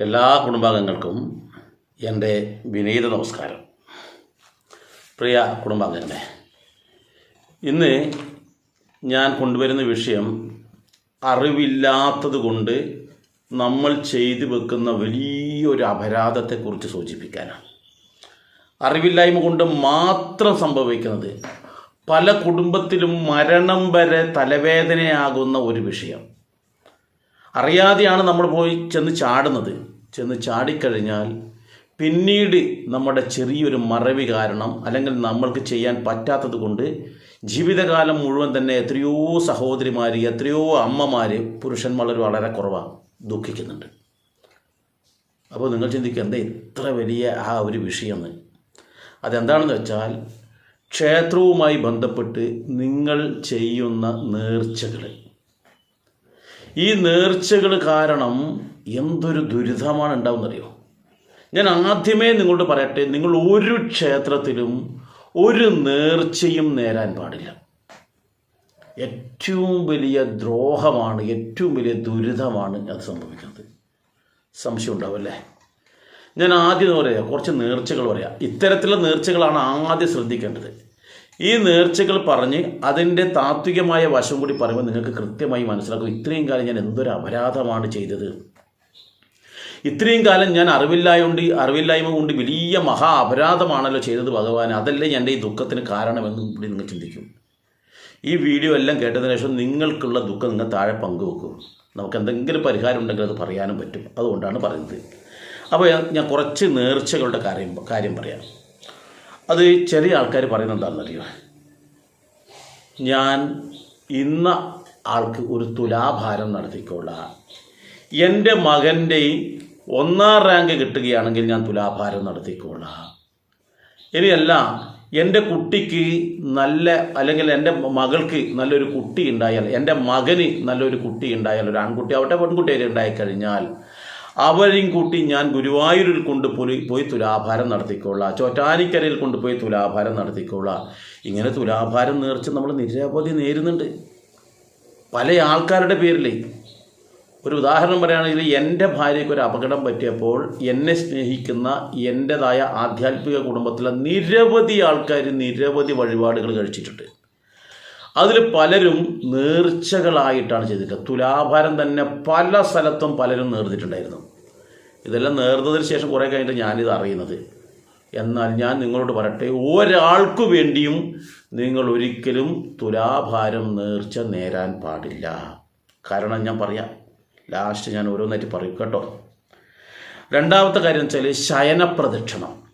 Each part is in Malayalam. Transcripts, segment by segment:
എല്ലാ കുടുംബാംഗങ്ങൾക്കും എന്റെ വിനീത നമസ്കാരം. പ്രിയ കുടുംബാംഗങ്ങളെ ഇന്ന് ഞാൻ കൊണ്ടുവരുന്ന വിഷയം അറിവില്ലാത്തത് കൊണ്ട് നമ്മൾ ചെയ്തു വെക്കുന്ന വലിയൊരു അപരാധത്തെക്കുറിച്ച് സൂചിപ്പിക്കാനാണ്. അറിവില്ലായ്മ കൊണ്ട് മാത്രം സംഭവിക്കുന്നത് പല കുടുംബത്തിലും മരണം വരെ തലവേദനയാകുന്ന ഒരു വിഷയം. അറിയാതെയാണ് നമ്മൾ പോയി ചെന്ന് ചാടുന്നത്. ചെന്ന് ചാടിക്കഴിഞ്ഞാൽ പിന്നീട് നമ്മുടെ ചെറിയൊരു മറവി കാരണം അല്ലെങ്കിൽ നമ്മൾക്ക് ചെയ്യാൻ പറ്റാത്തത് കൊണ്ട് ജീവിതകാലം മുഴുവൻ തന്നെ എത്രയോ സഹോദരിമാർ എത്രയോ അമ്മമാർ പുരുഷന്മാർ വളരെ കുറവാണ് ദുഃഖിക്കുന്നുണ്ട്. അപ്പോൾ നിങ്ങൾ ചിന്തിക്കുക എന്താ ഇത്ര വലിയ ആ ഒരു വിഷയമെന്ന് അതെന്താണെന്ന് വെച്ചാൽ ക്ഷേത്രവുമായി ബന്ധപ്പെട്ട് നിങ്ങൾ ചെയ്യുന്ന നേർച്ചകൾ ഈ നേർച്ചകൾ കാരണം എന്തൊരു ദുരിതമാണ് ഉണ്ടാവുന്നറിയോ ഞാൻ ആദ്യമേ നിങ്ങളോട് പറയട്ടെ നിങ്ങൾ ഒരു ക്ഷേത്രത്തിലും ഒരു നേർച്ചയും നേരാൻ പാടില്ല. ഏറ്റവും വലിയ ദ്രോഹമാണ് ഏറ്റവും വലിയ ദുരിതമാണ് അത് സംഭവിക്കുന്നത്. സംശയം ഉണ്ടാവല്ലേ? ഞാൻ ആദ്യം പറയാം കുറച്ച് നേർച്ചകൾ പറയാം. ഇത്തരത്തിലുള്ള നേർച്ചകളാണ് ആദ്യം ശ്രദ്ധിക്കേണ്ടത്. ഈ നേർച്ചകൾ പറഞ്ഞ് അതിന്റെ താത്വികമായ വശം കൂടി പറയുമ്പോൾ നിങ്ങൾക്ക് കൃത്യമായി മനസ്സിലാക്കും ഇത്രയും കാലം ഞാൻ എന്തൊരു അപരാധമാണ് ചെയ്തത്. ഇത്രയും കാലം ഞാൻ അറിവില്ലായോണ്ട് അറിവില്ലായ്മ കൊണ്ട് വലിയ മഹാ അപരാധമാണല്ലോ ചെയ്തത് ഭഗവാൻ അതല്ലേ എന്റെ ഈ ദുഃഖത്തിന് കാരണമെന്ന് കൂടി നിങ്ങൾ ചിന്തിക്കും. ഈ വീഡിയോ എല്ലാം കേട്ടതിന് ശേഷം നിങ്ങൾക്കുള്ള ദുഃഖം നിങ്ങൾ താഴെ പങ്കുവെക്കും. നമുക്ക് എന്തെങ്കിലും പരിഹാരം ഉണ്ടെങ്കിൽ അത് പറയാനും പറ്റും. അതുകൊണ്ടാണ് പറയുന്നത്. അപ്പോൾ ഞാൻ- കുറച്ച് നേർച്ചകളുടെ കാര്യം കാര്യം പറയാം. അത് ചെറിയ ആൾക്കാർ പറയുന്നത് എന്താണെന്നറിയോ ഞാൻ ഇന്ന ആൾക്ക് ഒരു തുലാഭാരം നടത്തിക്കൊള്ളാം. എന്റെ മകന്റെ ഒന്നാം റാങ്ക് കിട്ടുകയാണെങ്കിൽ ഞാൻ തുലാഭാരം നടത്തിക്കൊള്ളാം ഇനിയല്ല എന്റെ കുട്ടിക്ക് നല്ല അല്ലെങ്കിൽ എന്റെ മകൾക്ക് നല്ലൊരു കുട്ടി ഉണ്ടായാൽ എന്റെ മകന് നല്ലൊരു കുട്ടി ഉണ്ടായാൽ ഒരു ആൺകുട്ടി ആവട്ടെ പെൺകുട്ടി ഉണ്ടായിക്കഴിഞ്ഞാൽ അവരെയും കൂട്ടി ഞാൻ ഗുരുവായൂരിൽ കൊണ്ടുപോയി പോയി തുലാഭാരം നടത്തിക്കൊള്ളാം ചോറ്റാനിക്കരയിൽ കൊണ്ടുപോയി തുലാഭാരം നടത്തിക്കൊള്ളാം ഇങ്ങനെ തുലാഭാരം നേർച്ച് നമ്മൾ നിരവധി നേരുന്നുണ്ട്. പല ആൾക്കാരുടെ പേരിലേ. ഒരു ഉദാഹരണം പറയുകയാണെങ്കിൽ എന്റെ ഭാര്യയ്ക്ക് ഒരു അപകടം പറ്റിയപ്പോൾ എന്നെ സ്നേഹിക്കുന്ന എന്റെതായ ആധ്യാത്മിക കുടുംബത്തിലെ നിരവധി ആൾക്കാർ നിരവധി വഴിപാടുകൾ കഴിച്ചിട്ടുണ്ട്. അതിൽ പലരും നേർച്ചകളായിട്ടാണ് ചെയ്തിട്ടുള്ളത് തുലാഭാരം തന്നെ പല സ്ഥലത്തും പലരും നേർന്നിട്ടുണ്ടായിരുന്നു. ഇതെല്ലാം നേർന്നതിന് ശേഷം കുറേ കഴിഞ്ഞിട്ട് ഞാനിത് അറിയുന്നത്. എന്നാൽ ഞാൻ നിങ്ങളോട് പറയട്ടെ ഒരാൾക്കു വേണ്ടിയും നിങ്ങൾ ഒരിക്കലും തുലാഭാരം നേർച്ച നേരാൻ പാടില്ല. കാരണം ഞാൻ പറയാം ലാസ്റ്റ് ഞാൻ ഓരോന്നായിട്ട് പറയും കേട്ടോ. രണ്ടാമത്തെ കാര്യം വെച്ചാൽ ശയനപ്രദക്ഷിണം.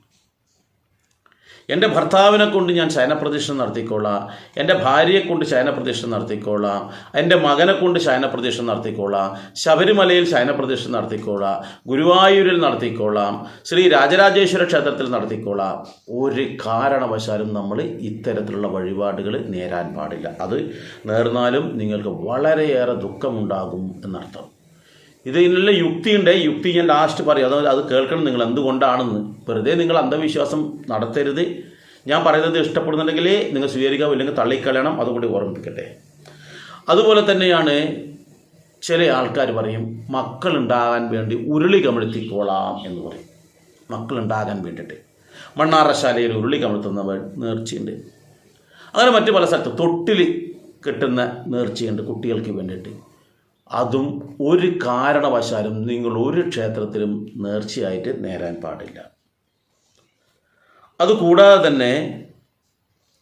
എന്റെ ഭർത്താവിനെ കൊണ്ട് ഞാൻ ശയനപ്രദക്ഷിണം നടത്തിക്കോളാം. എന്റെ ഭാര്യയെ കൊണ്ട് ശയനപ്രദക്ഷിണം നടത്തിക്കോളാം. എന്റെ മകനെ കൊണ്ട് ശയനപ്രദക്ഷിണം നടത്തിക്കോളാം. ശബരിമലയിൽ ശയനപ്രദക്ഷിണം നടത്തിക്കോളാം. ഗുരുവായൂരിൽ നടത്തിക്കോളാം. ശ്രീ രാജരാജേശ്വര ക്ഷേത്രത്തിൽ നടത്തിക്കോളാം. ഒരു കാരണവശാലും നമ്മൾ ഇത്തരത്തിലുള്ള വഴിപാടുകൾ നേരാൻ പാടില്ല. അത് നേർന്നാലും നിങ്ങൾക്ക് വളരെയേറെ ദുഃഖമുണ്ടാകും എന്നർത്ഥം. ഇതിനുള്ള യുക്തിയുണ്ട്. യുക്തി ഞാൻ ലാസ്റ്റ് പറയും. അതായത് അത് കേൾക്കണം നിങ്ങൾ എന്തുകൊണ്ടാണെന്ന്. വെറുതെ നിങ്ങൾ അന്ധവിശ്വാസം നടത്തരുത്. ഞാൻ പറയുന്നത് ഇഷ്ടപ്പെടുന്നുണ്ടെങ്കിൽ നിങ്ങൾ സ്വീകരിക്കാം ഇല്ലെങ്കിൽ തള്ളിക്കളയണം. അതുകൂടി ഓർമ്മിപ്പിക്കട്ടെ. അതുപോലെ തന്നെയാണ് ചില ആൾക്കാർ പറയും മക്കളുണ്ടാകാൻ വേണ്ടി ഉരുളി കമിഴ്ത്തിക്കോളാം എന്ന് പറയും. മക്കളുണ്ടാകാൻ വേണ്ടിയിട്ട് മണ്ണാറശാലയിൽ ഉരുളി കമിഴ്ത്തുന്ന നേർച്ചയുണ്ട്. അങ്ങനെ മറ്റു പല സ്ഥലത്ത് തൊട്ടിൽ കിട്ടുന്ന നേർച്ചയുണ്ട് കുട്ടികൾക്ക് വേണ്ടിയിട്ട്. അതും ഒരു കാരണവശാലും നിങ്ങൾ ഒരു ക്ഷേത്രത്തിലും നേർച്ചയായിട്ട് നേരാൻ പാടില്ല. അതുകൂടാതെ തന്നെ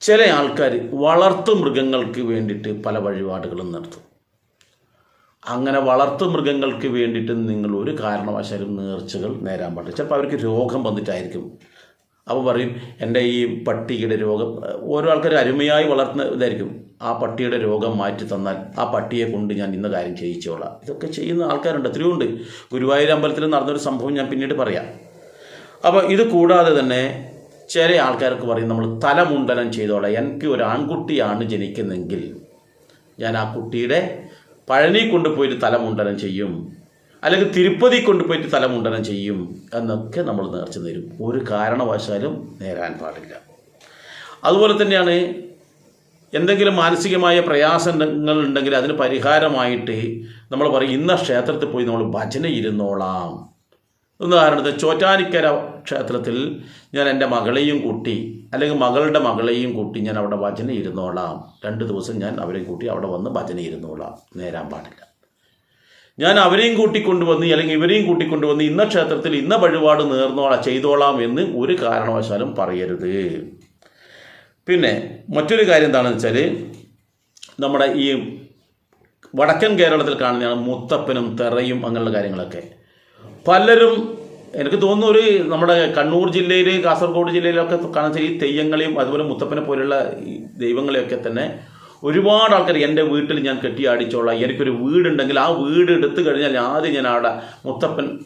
ചില ആൾക്കാർ വളർത്തു മൃഗങ്ങൾക്ക് വേണ്ടിയിട്ട് പല വഴിപാടുകളും നടത്തും. അങ്ങനെ വളർത്തു മൃഗങ്ങൾക്ക് വേണ്ടിയിട്ട് നിങ്ങൾ ഒരു കാരണവശാലും നേർച്ചകൾ നേരാൻ പാടില്ല. ചിലപ്പോൾ അവർക്ക് രോഗം വന്നിട്ടായിരിക്കും അപ്പോൾ പറയും എന്റെ ഈ പട്ടിയുടെ രോഗം ഓരോ ആൾക്കാർ അരുമയായി വളർത്തുന്ന ഇതായിരിക്കും. ആ പട്ടിയുടെ രോഗം മാറ്റി തന്നാൽ ആ പട്ടിയെ കൊണ്ട് ഞാൻ ഇന്ന കാര്യം ചെയ്യിച്ചോളാം. ഇതൊക്കെ ചെയ്യുന്ന ആൾക്കാരുണ്ട് എത്രയോ ഉണ്ട്. ഗുരുവായൂർ അമ്പലത്തിൽ നടന്നൊരു സംഭവം ഞാൻ പിന്നീട് പറയാം. അപ്പോൾ ഇത് കൂടാതെ തന്നെ ചില ആൾക്കാർക്ക് പറയും നമ്മൾ തലമുണ്ടനം ചെയ്തോളെ. എനിക്ക് ഒരു ആൺകുട്ടിയാണ് ജനിക്കുന്നെങ്കിൽ ഞാൻ ആ കുട്ടിയുടെ പഴനി കൊണ്ടുപോയി തലമുണ്ടനം ചെയ്യും. അല്ലെങ്കിൽ തിരുപ്പതി കൊണ്ടുപോയിട്ട് തലമുണ്ടനം ചെയ്യും എന്നൊക്കെ നമ്മൾ നേർച്ച തരും. ഒരു കാരണവശാലും നേരാൻ പാടില്ല. അതുപോലെ തന്നെയാണ് എന്തെങ്കിലും മാനസികമായ പ്രയാസങ്ങൾ ഉണ്ടെങ്കിൽ അതിന് പരിഹാരമായിട്ട് നമ്മൾ പറയും ഇന്ന ക്ഷേത്രത്തിൽ പോയി നമ്മൾ ഭജന ഇരുന്നോളാം. ഉദാഹരണത്തിന് ചോറ്റാനിക്കര ക്ഷേത്രത്തിൽ ഞാൻ എന്റെ മകളെയും കൂട്ടി അല്ലെങ്കിൽ മകളുടെ മകളെയും കൂട്ടി ഞാൻ അവിടെ ഭജന ഇരുന്നോളാം. രണ്ട് ദിവസം ഞാൻ അവരെയും കൂട്ടി അവിടെ വന്ന് ഭജന ഇരുന്നോളാം. നേരാൻ പാടില്ല. ഞാൻ അവരെയും കൂട്ടിക്കൊണ്ടുവന്ന് അല്ലെങ്കിൽ ഇവരെയും കൂട്ടിക്കൊണ്ടുവന്ന് ഇന്ന ക്ഷേത്രത്തിൽ ഇന്ന വഴിപാട് നേർന്നോളാം ചെയ്തോളാം എന്ന് ഒരു കാരണവശാലും പറയരുത്. പിന്നെ മറ്റൊരു കാര്യം എന്താണെന്ന് വെച്ചാൽ നമ്മുടെ ഈ വടക്കൻ കേരളത്തിൽ കാണുന്ന മുത്തപ്പനും തെറയും അങ്ങനെയുള്ള കാര്യങ്ങളൊക്കെ. പലരും എനിക്ക് തോന്നുന്നു ഒരു നമ്മുടെ കണ്ണൂർ ജില്ലയിൽ കാസർഗോഡ് ജില്ലയിലൊക്കെ കാണുന്ന ഈ തെയ്യങ്ങളെയും അതുപോലെ മുത്തപ്പനെ പോലെയുള്ള ദൈവങ്ങളെയൊക്കെ തന്നെ ഒരുപാട് ആൾക്കാർ എന്റെ വീട്ടിൽ ഞാൻ കെട്ടിയാടിച്ചോളാം എനിക്കൊരു വീടുണ്ടെങ്കിൽ ആ വീട് എടുത്തു കഴിഞ്ഞാൽ ആദ്യം ഞാൻ അവിടെ മുത്തപ്പൻ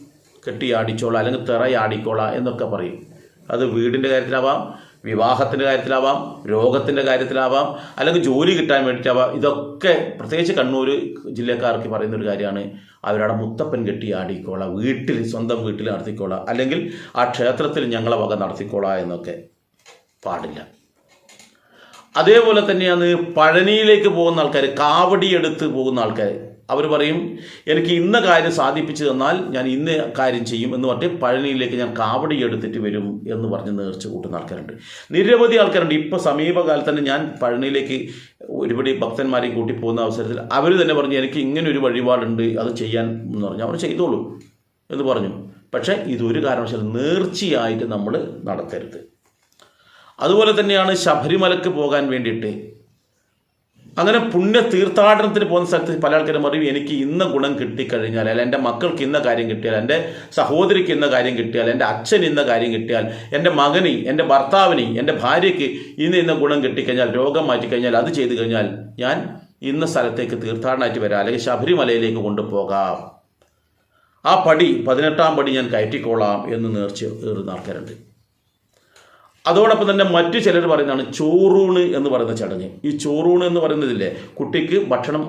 കെട്ടിയാടിച്ചോളാം അല്ലെങ്കിൽ തിറയാടിക്കോളാം എന്നൊക്കെ പറയും. അത് വീടിന്റെ കാര്യത്തിലാവാം വിവാഹത്തിന്റെ കാര്യത്തിലാവാം രോഗത്തിന്റെ കാര്യത്തിലാവാം അല്ലെങ്കിൽ ജോലി കിട്ടാൻ വേണ്ടിയിട്ടാവാം. ഇതൊക്കെ പ്രത്യേകിച്ച് കണ്ണൂർ ജില്ലക്കാർക്ക് പറയുന്ന ഒരു കാര്യമാണ്. അവരവിടെ മുത്തപ്പൻ കെട്ടി ആടിക്കോളാം വീട്ടിൽ സ്വന്തം വീട്ടിൽ നടത്തിക്കോളാം. അല്ലെങ്കിൽ ആ ക്ഷേത്രത്തിൽ ഞങ്ങളെ വക നടത്തിക്കോളാം എന്നൊക്കെ പാടില്ല. അതേപോലെ തന്നെയാണ് പഴനിയിലേക്ക് പോകുന്ന ആൾക്കാർ കാവടി എടുത്ത് പോകുന്ന ആൾക്കാർ അവർ പറയും എനിക്ക് ഇന്ന കാര്യം സാധിപ്പിച്ചു തന്നാൽ ഞാൻ ഇന്ന കാര്യം ചെയ്യും എന്ന് പറഞ്ഞ് പഴനിയിലേക്ക് ഞാൻ കാവടി എടുത്തിട്ട് വരും എന്ന് പറഞ്ഞ് നേർച്ച കൂട്ടുന്ന ആൾക്കാരുണ്ട്. നിരവധി ആൾക്കാരുണ്ട്. ഇപ്പോൾ സമീപകാലത്ത് തന്നെ ഞാൻ പഴനിയിലേക്ക് ഒരുപടി ഭക്തന്മാരെയും കൂട്ടി പോകുന്ന അവസരത്തിൽ അവർ തന്നെ പറഞ്ഞു എനിക്ക് ഇങ്ങനെ ഒരു വഴിപാടുണ്ട് അത് ചെയ്യാൻ എന്ന് പറഞ്ഞു. അവർ ചെയ്തോളൂ എന്ന് പറഞ്ഞു. പക്ഷേ ഇതൊരു കാരണവശാലും നേർച്ചയായിട്ട് നമ്മൾ നടത്തരുത്. അതുപോലെ തന്നെയാണ് ശബരിമലക്ക് പോകാൻ വേണ്ടിയിട്ട്. അങ്ങനെ പുണ്യ തീർത്ഥാടനത്തിന് പോകുന്ന സ്ഥലത്ത് പല ആൾക്കാരും പറയും എനിക്ക് ഇന്ന ഗുണം കിട്ടിക്കഴിഞ്ഞാൽ അല്ല എന്റെ മക്കൾക്ക് ഇന്ന കാര്യം കിട്ടിയാൽ എന്റെ സഹോദരിക്ക് ഇന്ന കാര്യം കിട്ടിയാൽ എന്റെ അച്ഛൻ ഇന്ന കാര്യം കിട്ടിയാൽ എന്റെ മകന് എന്റെ ഭർത്താവിന് എന്റെ ഭാര്യയ്ക്ക് ഇന്ന് ഇന്ന ഗുണം കിട്ടിക്കഴിഞ്ഞാൽ രോഗം മാറ്റിക്കഴിഞ്ഞാൽ അത് ചെയ്തു കഴിഞ്ഞാൽ ഞാൻ ഇന്ന സ്ഥലത്തേക്ക് തീർത്ഥാടനമായിട്ട് വരാം അല്ലെങ്കിൽ ശബരിമലയിലേക്ക് കൊണ്ടുപോകാം. ആ പടി പതിനെട്ടാം പടി ഞാൻ കയറ്റിക്കോളാം എന്ന് നേർച്ച ഏറുന്ന ആൾക്കാരുണ്ട്. അതോടൊപ്പം തന്നെ മറ്റു ചിലർ പറയുന്നതാണ് ചോറൂണ് എന്ന് പറയുന്ന ചടങ്ങ്. ഈ ചോറൂണ് എന്ന് പറയുന്നതില്ലേ കുട്ടിക്ക് ഭക്ഷണം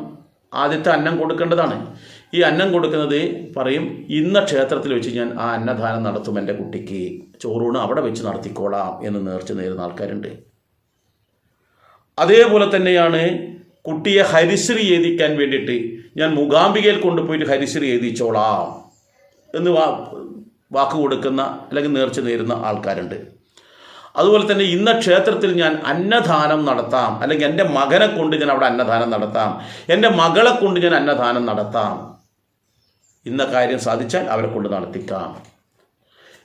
ആദ്യത്തെ അന്നം കൊടുക്കേണ്ടതാണ്. ഈ അന്നം കൊടുക്കുന്നത് പറയും ഇന്ന ക്ഷേത്രത്തിൽ വെച്ച് ഞാൻ ആ അന്നദാനം നടത്തും എന്റെ കുട്ടിക്ക്. ചോറൂണ് അവിടെ വെച്ച് നടത്തിക്കോളാം എന്ന് നേർച്ച നേരുന്ന ആൾക്കാരുണ്ട്. അതേപോലെ തന്നെയാണ് കുട്ടിയെ ഹരിശ്രീ എഴുതിക്കാൻ വേണ്ടിയിട്ട് ഞാൻ മൂകാംബികയിൽ കൊണ്ടുപോയിട്ട് ഹരിശ്രീ എഴുതിച്ചോളാം എന്ന് വാക്ക് കൊടുക്കുന്ന അല്ലെങ്കിൽ നേർച്ച നേരുന്ന ആൾക്കാരുണ്ട്. അതുപോലെ തന്നെ ഇന്ന ക്ഷേത്രത്തിൽ ഞാൻ അന്നദാനം നടത്താം. അല്ലെങ്കിൽ എന്റെ മകനെ കൊണ്ട് ഞാൻ അവിടെ അന്നദാനം നടത്താം. എന്റെ മകളെ കൊണ്ട് ഞാൻ അന്നദാനം നടത്താം. ഇന്ന കാര്യം സാധിച്ചാൽ അവരെ കൊണ്ട് നടത്തിക്കാം.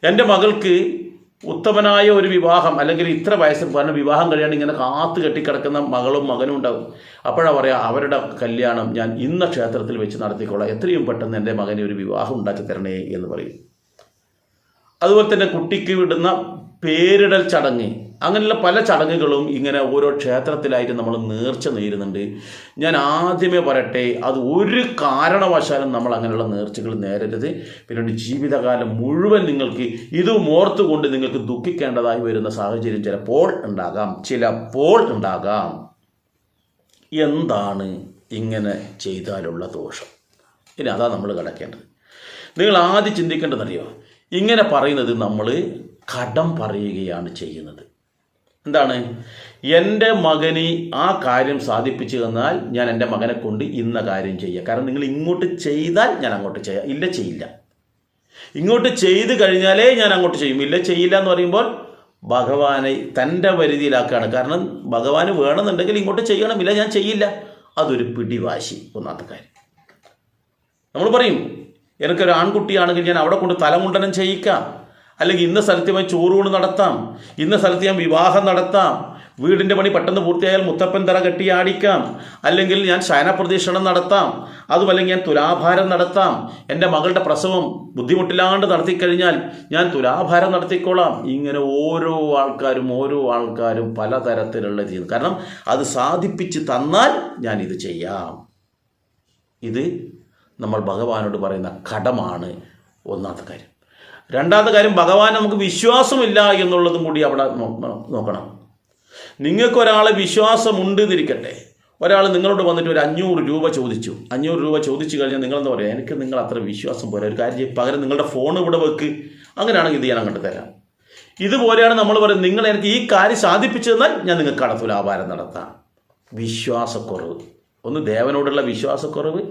എന്റെ മകൾക്ക് ഉത്തമനായ ഒരു വിവാഹം അല്ലെങ്കിൽ ഇത്ര വയസ്സിൽ പറഞ്ഞ വിവാഹം കഴിയാണ്ട് ഇങ്ങനെ കാത്തു കെട്ടിക്കിടക്കുന്ന മകളും മകനും ഉണ്ടാവും. അപ്പോഴാണ് പറയാ അവരുടെ കല്യാണം ഞാൻ ഇന്ന ക്ഷേത്രത്തിൽ വെച്ച് നടത്തിക്കോളാം. എത്രയും പെട്ടെന്ന് എന്റെ മകനെ ഒരു വിവാഹം ഉണ്ടാക്കി തരണേ എന്ന് പറയും. അതുപോലെ തന്നെ കുട്ടിക്ക് വിടുന്ന പേരിടൽ ചടങ്ങ്. അങ്ങനെയുള്ള പല ചടങ്ങുകളും ഇങ്ങനെ ഓരോ ക്ഷേത്രത്തിലായിട്ട് നമ്മൾ നേർച്ച നേരുന്നുണ്ട്. ഞാൻ ആദ്യമേ പറയട്ടെ അത് ഒരു കാരണവശാലും നമ്മൾ അങ്ങനെയുള്ള നേർച്ചകൾ നേരരുത്. പിന്നീട് ജീവിതകാലം മുഴുവൻ നിങ്ങൾക്ക് ഇത് ഓർത്തുകൊണ്ട് നിങ്ങൾക്ക് ദുഃഖിക്കേണ്ടതായി വരുന്ന സാഹചര്യം ചിലപ്പോൾ ഉണ്ടാകാം. ചിലപ്പോൾ ഉണ്ടാകാം. എന്താണ് ഇങ്ങനെ ചെയ്താലുള്ള ദോഷം? ഇനി അതാ നമ്മൾ കിടക്കേണ്ടത്. നിങ്ങൾ ആദ്യം ചിന്തിക്കേണ്ടതറിയോ? ഇങ്ങനെ പറയുന്നത് നമ്മൾ കടം പറയുകയാണ് ചെയ്യുന്നത്. എന്താണ്? എന്റെ മകന് ആ കാര്യം സാധിപ്പിച്ചു തന്നാൽ ഞാൻ എന്റെ മകനെ കൊണ്ട് ഇന്ന കാര്യം ചെയ്യുക കാരണം നിങ്ങൾ ഇങ്ങോട്ട് ചെയ്താൽ ഞാൻ അങ്ങോട്ട് ചെയ്യാം. ഇല്ല ചെയ്യില്ല. ഇങ്ങോട്ട് ചെയ്ത് കഴിഞ്ഞാലേ ഞാൻ അങ്ങോട്ട് ചെയ്യും. ഇല്ല ചെയ്യില്ല എന്ന് പറയുമ്പോൾ ഭഗവാനെ തന്റെ പരിധിയിലാക്കുകയാണ്. കാരണം ഭഗവാന് വേണമെന്നുണ്ടെങ്കിൽ ഇങ്ങോട്ട് ചെയ്യണം. ഇല്ല ഞാൻ ചെയ്യില്ല. അതൊരു പിടിവാശി. ഒന്നാമത്തെ കാര്യം. നമ്മൾ പറയും എനിക്കൊരു ആൺകുട്ടിയാണെങ്കിൽ ഞാൻ അവിടെ കൊണ്ട് തലമുണ്ടനം ചെയ്യിക്കാം. അല്ലെങ്കിൽ ഇന്ന സ്ഥലത്ത് ഞാൻ ചോറൂണ് നടത്താം ഇന്ന സ്ഥലത്ത് ഞാൻ വിവാഹം നടത്താം വീടിന്റെ പണി പെട്ടെന്ന് പൂർത്തിയായാൽ മുത്തപ്പൻ തറ കെട്ടി ആടിക്കാം അല്ലെങ്കിൽ ഞാൻ ശയനപ്രദീക്ഷണം നടത്താം അതുമല്ലെങ്കിൽ ഞാൻ തുലാഭാരം നടത്താം എന്റെ മകളുടെ പ്രസവം ബുദ്ധിമുട്ടില്ലാണ്ട് നടത്തിക്കഴിഞ്ഞാൽ ഞാൻ തുലാഭാരം നടത്തിക്കോളാം. ഇങ്ങനെ ഓരോ ആൾക്കാരും ഓരോ ആൾക്കാരും പലതരത്തിലുള്ള ചെയ്യുന്നു കാരണം അത് സാധിപ്പിച്ച് തന്നാൽ ഞാൻ ഇത് ചെയ്യാം. ഇത് നമ്മൾ ഭഗവാനോട് പറയുന്ന കടമാണ് ഒന്നാമത്തെ കാര്യം. രണ്ടാമത്തെ കാര്യം ഭഗവാൻ നമുക്ക് വിശ്വാസമില്ല എന്നുള്ളതും കൂടി അവിടെ നോക്കണം. നിങ്ങൾക്ക് ഒരാളെ വിശ്വാസമുണ്ട് എന്നിരിക്കട്ടെ ഒരാൾ നിങ്ങളോട് വന്നിട്ട് ഒരു അഞ്ഞൂറ് രൂപ ചോദിച്ചു. അഞ്ഞൂറ് രൂപ ചോദിച്ചു കഴിഞ്ഞാൽ നിങ്ങളെന്താ പറയുക എനിക്ക് നിങ്ങൾ അത്ര വിശ്വാസം പോരാ. ഒരു കാര്യം. പകരം നിങ്ങളുടെ ഫോൺ ഇവിടെ വെക്ക്. അങ്ങനെയാണെങ്കിൽ ഇത് ഞാൻ അങ്ങോട്ട് തരാം. ഇതുപോലെയാണ് നമ്മൾ പറയുന്നത്. നിങ്ങൾ എനിക്ക് ഈ കാര്യം സാധിപ്പിച്ചു തന്നാൽ ഞാൻ നിങ്ങൾക്ക് കടത്തുലാഭാരം നടത്താം. വിശ്വാസക്കുറവ്. ഒന്ന് ദേവനോടുള്ള വിശ്വാസക്കുറവ്.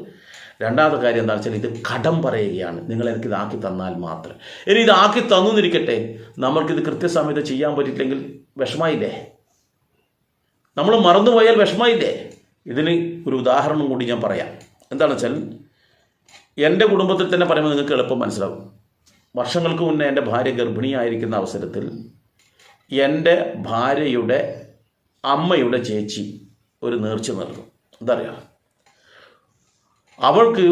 രണ്ടാമത്തെ കാര്യം എന്താ വെച്ചാൽ ഇത് കടം പറയുകയാണ്. നിങ്ങൾ എനിക്ക് ഇതാക്കി തന്നാൽ മാത്രം. ഇനി ഇതാക്കി തന്നിരിക്കട്ടെ നമ്മൾക്കിത് കൃത്യസമയത്ത് ചെയ്യാൻ പറ്റിയില്ലെങ്കിൽ വിഷമായില്ലേ നമ്മൾ മറന്നുപോയാൽ വിഷമായില്ലേ ഇതിന് ഒരു ഉദാഹരണം കൂടി ഞാൻ പറയാം. എന്താണെന്ന് വെച്ചാൽ എന്റെ കുടുംബത്തിൽ തന്നെ പറയുമ്പോൾ നിങ്ങൾക്ക് എളുപ്പം മനസ്സിലാവും. വർഷങ്ങൾക്ക് മുന്നേ എന്റെ ഭാര്യ ഗർഭിണിയായിരിക്കുന്ന അവസരത്തിൽ എന്റെ ഭാര്യയുടെ അമ്മയുടെ ചേച്ചി ഒരു നേർച്ച നൽകും. എന്താ അവൾക്ക്